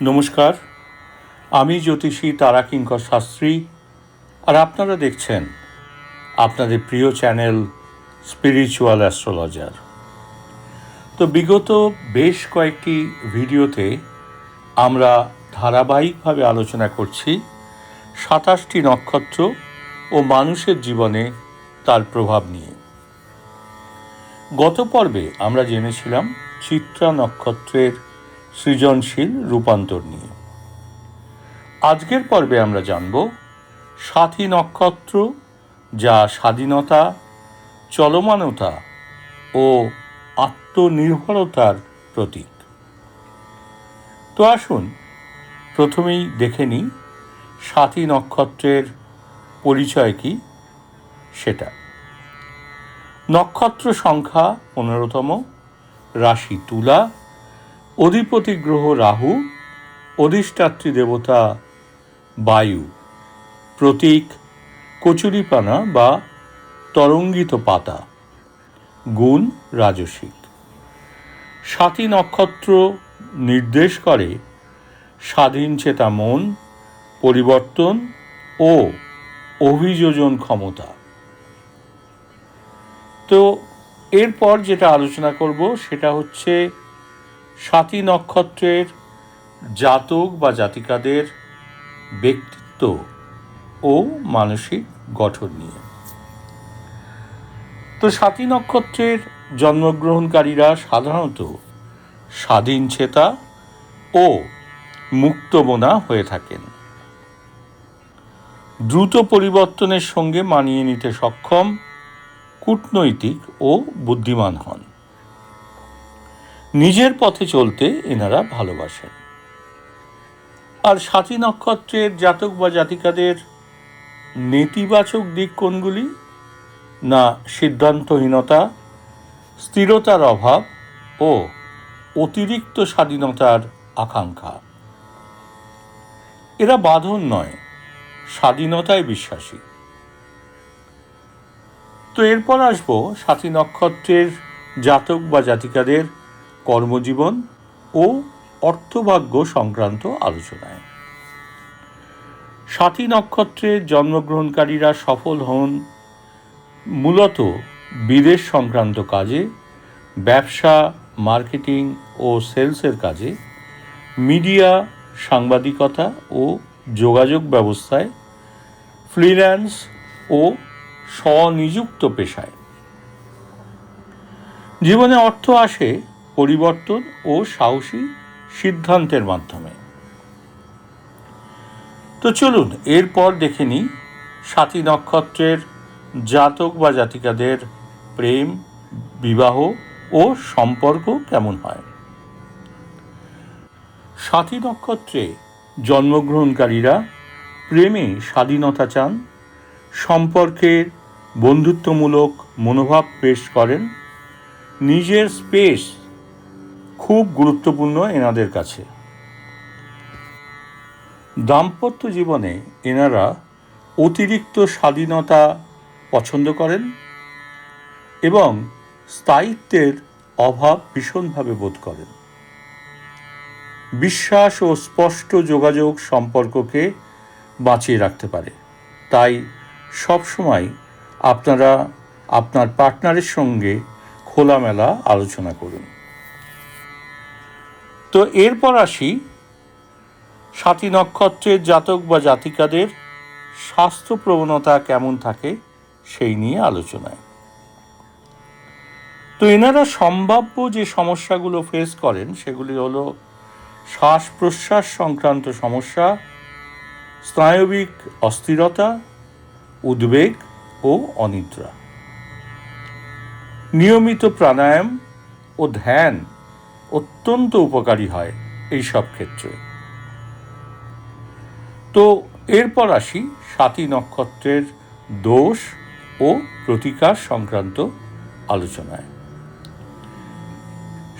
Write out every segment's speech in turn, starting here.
নমস্কার, আমি জ্যোতিষী তারাকিঙ্কর শাস্ত্রী, আর আপনারা দেখছেন আপনাদের প্রিয় চ্যানেল স্পিরিচুয়াল অ্যাস্ট্রোলজার তো বিগত বেশ কয়েকটি ভিডিওতে আমরা ধারাবাহিকভাবে আলোচনা করছি সাতাশটি নক্ষত্র ও মানুষের জীবনে তার প্রভাব নিয়ে। গত পর্বে আমরা জেনেছিলাম চিত্রা নক্ষত্রের সৃজনশীল রূপান্তর নিয়ে। আজকের পর্বে আমরা জানব সাথী নক্ষত্র, যা স্বাধীনতা, চলমানতা ও আত্মনির্ভরতার প্রতীক। তো আসুন, প্রথমেই দেখে নিই সাথী নক্ষত্রের পরিচয় কি? সেটা। নক্ষত্র সংখ্যা পনেরোতম, রাশি তুলা অধিপতি গ্রহ রাহু, অধিষ্ঠাত্রী দেবতা বায়ু। প্রতীক, কচুরিপানা বা তরঙ্গিত পাতা। গুণ, রাজসিক। সাতী নক্ষত্র নির্দেশ করে স্বাধীন চেতা মন, পরিবর্তন ও অভিযোজন ক্ষমতা। তো এরপর যেটা আলোচনা করব সেটা হচ্ছে সাতী নক্ষত্রের জাতক বা জাতিকাদের ব্যক্তিত্ব ও মানসিক গঠন নিয়ে। তো সাতী নক্ষত্রের জন্মগ্রহণকারীরা সাধারণত স্বাধীন চেতা ও মুক্তমনা হয়ে থাকেন। দ্রুত পরিবর্তনের সঙ্গে মানিয়ে নিতে সক্ষম কূটনৈতিক ও বুদ্ধিমান হন। নিজের পথে চলতে এনারা ভালোবাসেন। আর সাথী নক্ষত্রের জাতক বা জাতিকাদের নেতিবাচক দিক কোনগুলি? না, সিদ্ধান্তহীনতা, স্থিরতার অভাব ও অতিরিক্ত স্বাধীনতার আকাঙ্ক্ষা। এরা বাঁধন নয়, স্বাধীনতায় বিশ্বাসী। তো এরপর আসব সাথী নক্ষত্রের জাতক বা জাতিকাদের কর্মজীবন ও অর্থভাগ্য সংক্রান্ত আলোচনায়। সাথী নক্ষত্রে জন্মগ্রহণকারীরা সফল হন মূলত বিদেশ সংক্রান্ত কাজে, ব্যবসা, মার্কেটিং ও সেলসের কাজে, মিডিয়া, সাংবাদিকতা ও যোগাযোগ ব্যবস্থায়, ফ্রিল্যান্স ও স্বনিযুক্ত পেশায়। জীবনে অর্থ আসে পরিবর্তন ও সাহসী সিদ্ধান্তের মাধ্যমে। তো চলুন, এরপর দেখে নিই সাথী নক্ষত্রের জাতক বা জাতিকাদের প্রেম, বিবাহ ও সম্পর্ক কেমন হয়। সাথী নক্ষত্রে জন্মগ্রহণকারীরা প্রেমে স্বাধীনতা চান, সম্পর্কের বন্ধুত্বমূলক মনোভাব পেশ করেন, নিজের স্পেস খুব গুরুত্বপূর্ণ এনাদের কাছে। দাম্পত্য জীবনে এনারা অতিরিক্ত স্বাধীনতা পছন্দ করেন এবং স্থায়িত্বের অভাব ভীষণভাবে বোধ করেন। বিশ্বাস ও স্পষ্ট যোগাযোগ সম্পর্ককে বাঁচিয়ে রাখতে পারে। তাই সবসময় আপনারা আপনার পার্টনারের সঙ্গে খোলামেলা আলোচনা করুন। তো এরপর আসি সাতী নক্ষত্রের জাতক বা জাতিকাদের স্বাস্থ্য প্রবণতা কেমন থাকে সেই নিয়ে আলোচনায়। তো এনারা সম্ভাব্য যে সমস্যাগুলো ফেস করেন সেগুলি হলো শ্বাস প্রশ্বাস সংক্রান্ত সমস্যা, স্নায়বিক অস্থিরতা, উদ্বেগ ও অনিদ্রা। নিয়মিত প্রাণায়াম ও ধ্যান অত্যন্ত উপকারী হয় এই সব ক্ষেত্রে। তো এরপর আসি সাতী নক্ষত্রের দোষ ও প্রতিকার সংক্রান্ত আলোচনায়।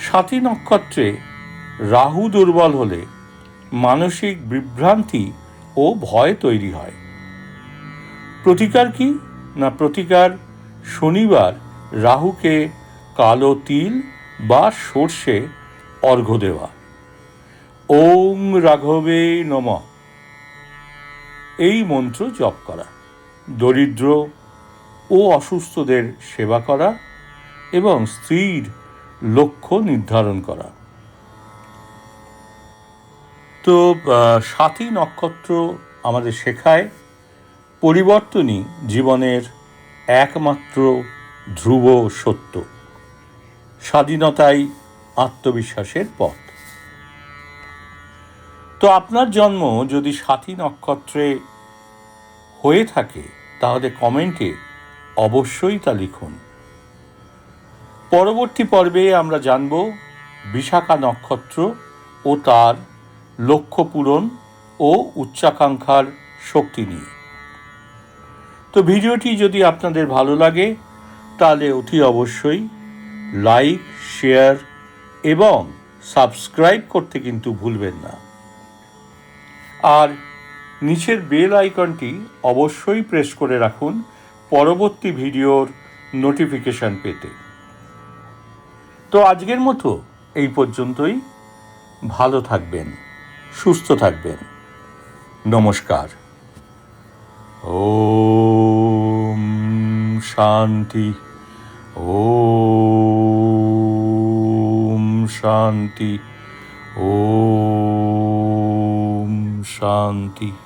সাতী নক্ষত্রে রাহু দুর্বল হলে মানসিক বিভ্রান্তি ও ভয় তৈরি হয়। প্রতিকার কি না প্রতিকার শনিবার রাহুকে কালো তিল বা সর্ষে অর্ঘ্য দেওয়া। ওং রাঘবে নম। এই মন্ত্র জপ করা, দরিদ্র ও অসুস্থদের সেবা করা এবং স্ত্রীর লক্ষ্য নির্ধারণ করা। তো সাতই নক্ষত্র আমাদের শেখায়, পরিবর্তনই জীবনের একমাত্র ধ্রুব সত্য। স্বাধীনতাই আত্মবিশ্বাসের পথ। তো আপনার জন্ম যদি সাথী নক্ষত্রে হয়ে থাকে, তাহলে কমেন্টে অবশ্যই তা লিখুন। পরবর্তী পর্বে আমরা জানব বিশাখা নক্ষত্র ও তার লক্ষ্য পূরণ ও উচ্চাকাঙ্ক্ষার শক্তি নিয়ে। তো ভিডিওটি যদি আপনাদের ভালো লাগে, তাহলে অতি অবশ্যই লাইক, শেয়ার এবং সাবস্ক্রাইব করতে কিন্তু ভুলবেন না। আর নিচের বেল আইকনটি অবশ্যই প্রেস করে রাখুন পরবর্তী ভিডিওর নোটিফিকেশন পেতে। তো আজকের মতো এই পর্যন্তই। ভালো থাকবেন, সুস্থ থাকবেন। নমস্কার। ও শান্তি। ওম शान्ति। ॐ शान्ति।